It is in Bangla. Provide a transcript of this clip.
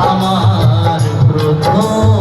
আমার প্রথম